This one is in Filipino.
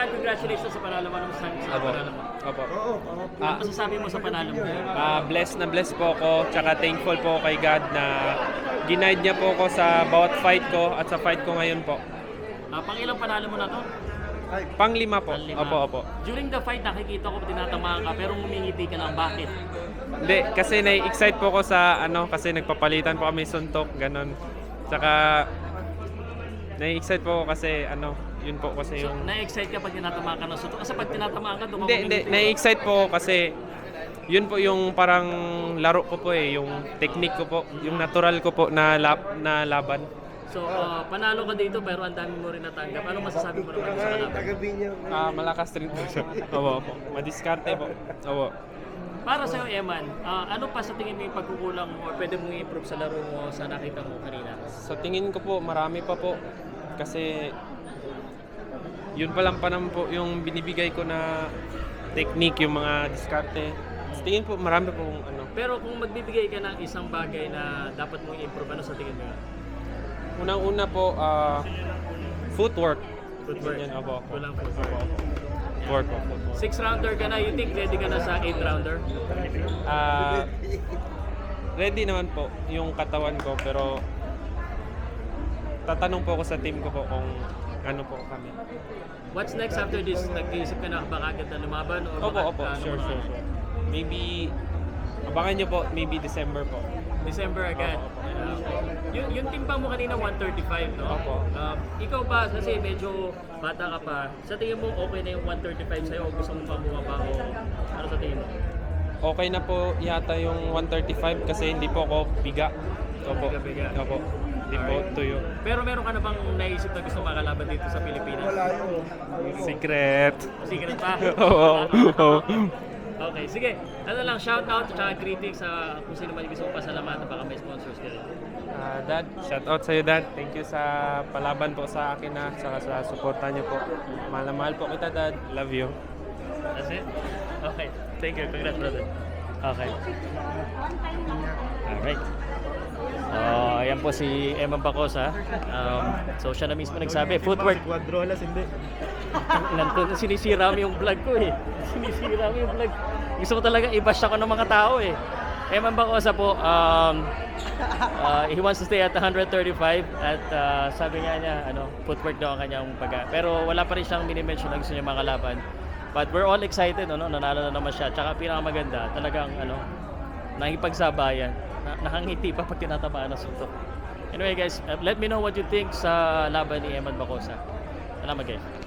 Eman, congratulations sa panalo mo. Ano masasabi mo sa panalo mo? Opo. Ano Ah, masasabi mo sa panalo mo? ah, blessed na blessed po ako, tsaka thankful po ako kay God na ginaid niya po ako sa bawat fight ko at sa fight ko ngayon po. Ah, pang ilang panalo mo na to? Panglima po. Panlima. Opo, opo. During the fight, nakikita ko tinatamaan ka pero ngumingiti ka lang. Bakit? Hindi, kasi na-excite po ako sa ano, kasi nagpapalitan po kami suntok, ganun. Tsaka, na-excite po ako kasi ano, yun po kasi So, yung... na-excite ka pag tinatamaan ka ng suntok? Kasi pag tinatamaan ka, Hindi, hindi, na-excite po ako kasi yun po yung parang laro ko po eh, yung technique ko po, yung natural ko po na, lab, na laban. So, ah, panalo ka dito pero ang dami mo rin natanggap. Ano masasabi mo naman sa kalaban? Ah, malakas rin po siya. Opo, opo. Madiskarte po. Opo. Para sa'yo, Eman, ah, ano pa sa tingin mo yung pagkukulang mo or pwede mong i-improve sa laro mo sa nakita mo kanina? Sa tingin ko po, marami pa po. Kasi, yun pa lang pa naman po yung binibigay ko na technique, yung mga diskarte. Sa tingin po, marami po ano. Pero kung magbibigay ka ng isang bagay na dapat mong i-improve, ano sa tingin mo yun? Unang-una po, ah, footwork. Footwork. Yan, opo. opo. Kulang footwork. Opo, opo. Footwork po, footwork. Six rounder ka na, you think ready ka na sa eight rounder? Ah, ready naman po yung katawan ko pero tatanong po ako sa team ko po kung ano po kami. What's next after this? Nag-iisip ka na ba agad na lumaban? O Opo, baka- opo, ano sure, mga- sure, sure. Maybe, abangan nyo po, maybe December po. December agad. Opo, opo. Okay. Yung, yung timbang mo kanina 135, no? Opo. Um, ikaw ba, kasi medyo bata ka pa, sa tingin mo okay na yung 135 sa'yo o gusto mo pa bumaba o ano sa tingin mo? Okay na po yata yung 135 kasi hindi po ako biga. Opo. Biga-biga. Opo. Po tuyo. Pero meron ka na bang naisip na gusto makalaban dito sa Pilipinas? Wala Secret. Secret pa? Oo. Oo. okay, sige. Ano lang, shout out at greetings sa kung sino man yung gusto mo pasalamatan baka may sponsors ka rin. Ah, dad, shout out sa iyo dad. Thank you sa palaban po sa akin na saka sa suporta niyo po. Mahal na mahal po kita dad. Love you. That's it? Okay. Thank you. Congrats, brother. Okay. Alright. Po si Emma Bacosa. Um, so siya na mismo nagsabi, footwork. Quadrolas, hindi. Nandun, sinisira mo yung vlog ko eh. Sinisira mo yung vlog. Gusto ko talaga i-bash ako ng mga tao eh. Eman Bacosa po, um, uh, he wants to stay at 135 at uh, sabi nga niya, ano, footwork daw ang kanyang pag Pero wala pa rin siyang minimension na gusto niya makalaban. But we're all excited, ano, nanalo na naman siya. Tsaka pinakamaganda, talagang, ano, nakipagsabayan. Na, nakangiti pa pag tinatamaan ng suntok. Anyway guys, uh, let me know what you think sa laban ni Eman Bacosa. Salamat guys.